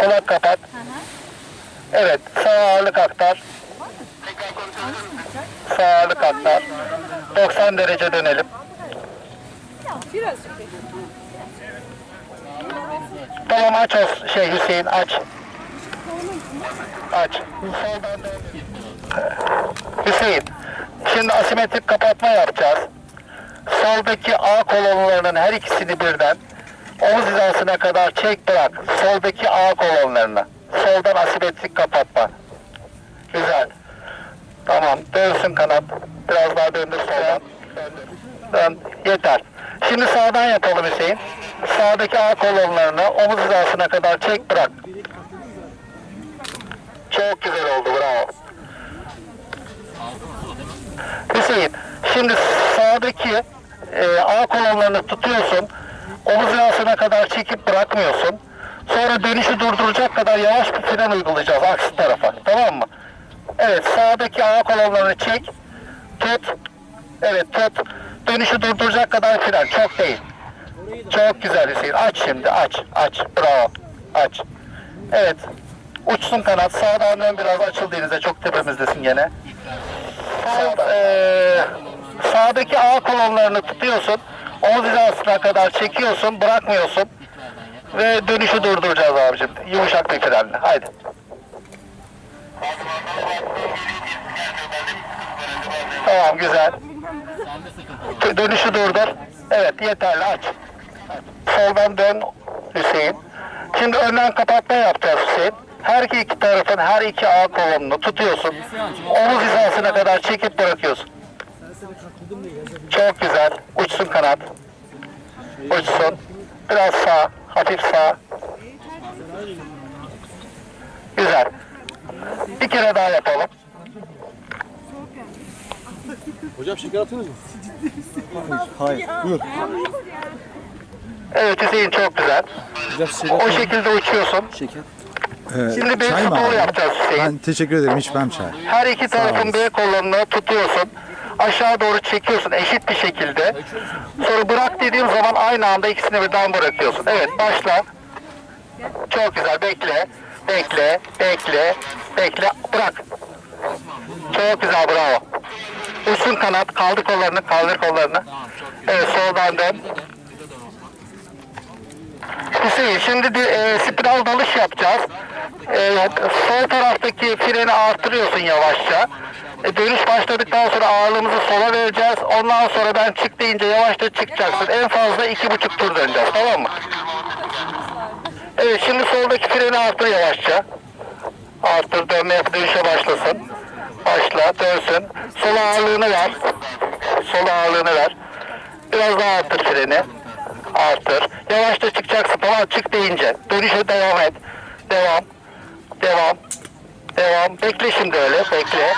Solak kapat. Evet. Sağ ağırlık aktar. Sağ ağırlık aktar. 90 derece dönelim. Tamam aç o şey Hüseyin aç. Aç. Hüseyin. Şimdi asimetrik kapatma yapacağız. Soldaki A kolonlarının her ikisini birden omuz hizasına kadar çek bırak. Soldaki A kolonlarını. Soldan asimetrik kapatma. Güzel. Tamam. Dönsün kanat. Biraz daha döndür soldan. Dön. Yeter. Şimdi sağdan yapalım Hüseyin. Sağdaki A kolonlarını omuz hizasına kadar çek bırak. Çok güzel oldu. Bravo. Hüseyin, şimdi sağdaki e, A kolonlarını tutuyorsun. Omuz hizasına kadar çekip bırakmıyorsun. Sonra dönüşü durduracak kadar yavaş bir fren uygulayacağız aksi tarafa. Tamam mı? Evet, sağdaki A kolonlarını çek. Tut. Evet, tut. Dönüşü durduracak kadar fren. Çok değil. Çok güzel Hüseyin. Aç şimdi. Aç. Aç. Bravo. Aç. Evet. Uçsun kanat. Sağdan dön biraz açıl denize. Çok tepemizdesin gene. Sağ, eee, sağdaki A kolonlarını tutuyorsun. Omuz hizasına kadar çekiyorsun. Bırakmıyorsun. Ve dönüşü durduracağız abicim. Yumuşak bir frenle. Haydi. Tamam güzel. Dönüşü durdur. Evet yeterli aç. Soldan dön Hüseyin. Şimdi önden kapatma yapacağız Hüseyin. Her iki, tarafın her iki A kolonunu tutuyorsun. Omuz hizasına kadar çekip bırakıyorsun. Çok güzel. Uçsun kanat. Uçsun. Biraz sağ. Hafif sağ. Güzel. Bir kere daha yapalım. Hocam şeker atıyoruz mu? Hayır. Buyur. Evet Hüseyin çok güzel. Hocam şeker O şekilde uçuyorsun. Şeker. Şimdi bir abi? yapacağız Hüseyin. Ben teşekkür ederim içmem çay. Her iki tarafın. B kolonunu tutuyorsun. Aşağı doğru çekiyorsun eşit bir şekilde. Sonra bırak dediğim zaman aynı anda ikisini birden bırakıyorsun. Evet başla. Çok güzel bekle. Bekle, bekle, bekle. Bırak. Çok güzel bravo. Uçsun kanat, kaldır kollarını, kaldır kollarını. Evet soldan dön. Hüseyin şimdi e, spiral dalış yapacağız. E, sol taraftaki freni artırıyorsun yavaşça. E, dönüş başladıktan sonra ağırlığımızı sola vereceğiz. Ondan sonra ben çık deyince yavaşça çıkacaksın. En fazla iki buçuk tur döneceğiz tamam mı? Evet şimdi soldaki freni artır yavaşça. Artır dönmeye dönüşe başlasın. Başla dönsün. Sol ağırlığını ver. Sol ağırlığını ver. Biraz daha arttır freni. Artır. Yavaşça çıkacaksın tamam çık deyince. Dönüşe devam et. Devam. Devam. Devam. Bekle şimdi öyle. Bekle.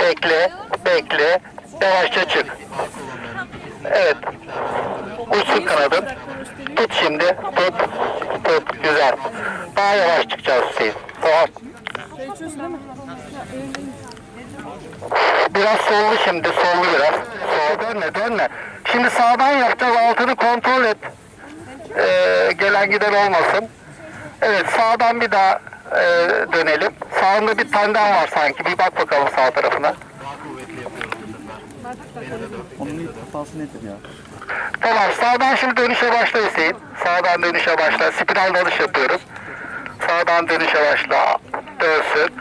Bekle. Bekle. Yavaşça çık. Evet. Uçsun kanadın. Tut şimdi. Tut. Tut. Güzel. Daha yavaş çıkacağız Hüseyin. Tamam. Biraz sollu şimdi. Sollu biraz. Sol dönme dönme. Şimdi sağdan yapacağız. Altını kontrol et. Ee, gelen giden olmasın. Evet sağdan bir daha e, dönelim. Sağında bir tandem var sanki. Bir bak bakalım sağ tarafına. Tamam sağdan şimdi dönüşe başla Hüseyin. Sağdan dönüşe başla. Spiral dalış yapıyoruz. Sağdan dönüşe başla. Dönsün.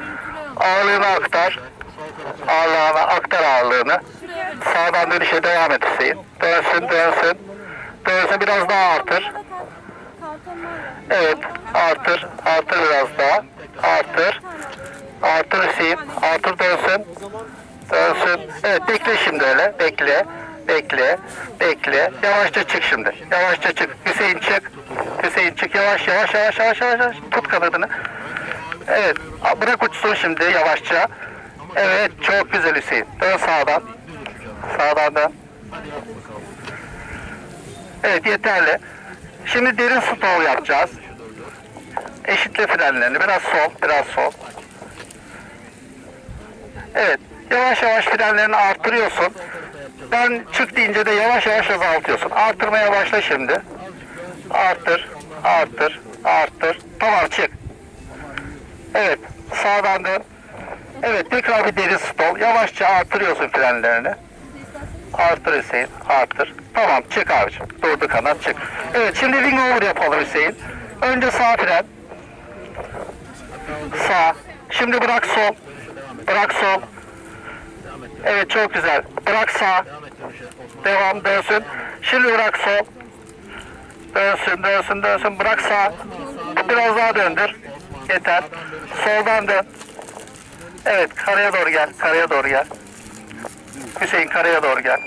Ağırlığını aktar. Ağırlığını aktar ağırlığını. Sağdan dönüşe devam et Hüseyin. Dönsün dönsün. Dönsün biraz daha artır. Evet artır. Artır biraz daha. Artır. Artır Hüseyin. Artır dönsün. Dönsün. Evet bekle şimdi öyle. Bekle. Bekle. Bekle. Yavaşça çık şimdi. Yavaşça çık. Hüseyin çık. Hüseyin çık. Yavaş yavaş yavaş yavaş yavaş. yavaş. Tut kanadını. Evet. Bırak uçsun şimdi yavaşça. Evet. Çok güzel Hüseyin. Dön sağdan. Sağdan dön. Evet yeterli. Şimdi derin stol yapacağız. Eşitle frenlerini. Biraz sol, biraz sol. Evet. Yavaş yavaş frenlerini arttırıyorsun. Ben çık deyince de yavaş yavaş azaltıyorsun. Arttırmaya başla şimdi. Arttır, arttır, arttır. Tamam çık. Evet. Sağdan dön. Evet. Tekrar bir derin stop. Yavaşça artırıyorsun frenlerini. Artır Hüseyin. Artır. Tamam çık abicim. Durdu kanat çık. Evet şimdi wing over yapalım Hüseyin. Önce sağ fren. Sağ. Şimdi bırak sol. Bırak sol. Evet çok güzel. Bırak sağ. Devam dönsün. Şimdi bırak sol. Dönsün dönsün dönsün. Bırak sağ. Biraz daha döndür. Yeter. Soldan dön. Evet karaya doğru gel. Karaya doğru gel. Hüseyin karaya doğru gel.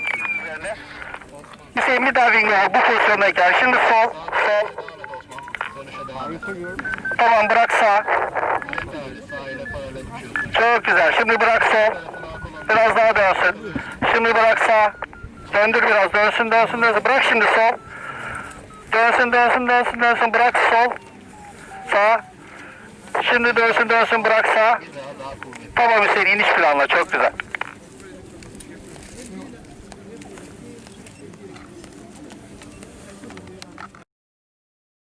Hüseyin bir daha wing over. Bu pozisyona gel. Şimdi sol. Sol. Tamam bırak sağ. Çok güzel. Şimdi bırak sol. Biraz daha dönsün. Şimdi bırak sağ. Döndür biraz. Dönsün dönsün dönsün. Bırak şimdi sol. Dönsün dönsün dönsün dönsün. Bırak sol. Sağ. Şimdi dönsün dönsün. Bırak sağ. Tamam Hüseyin iniş planla. Çok güzel.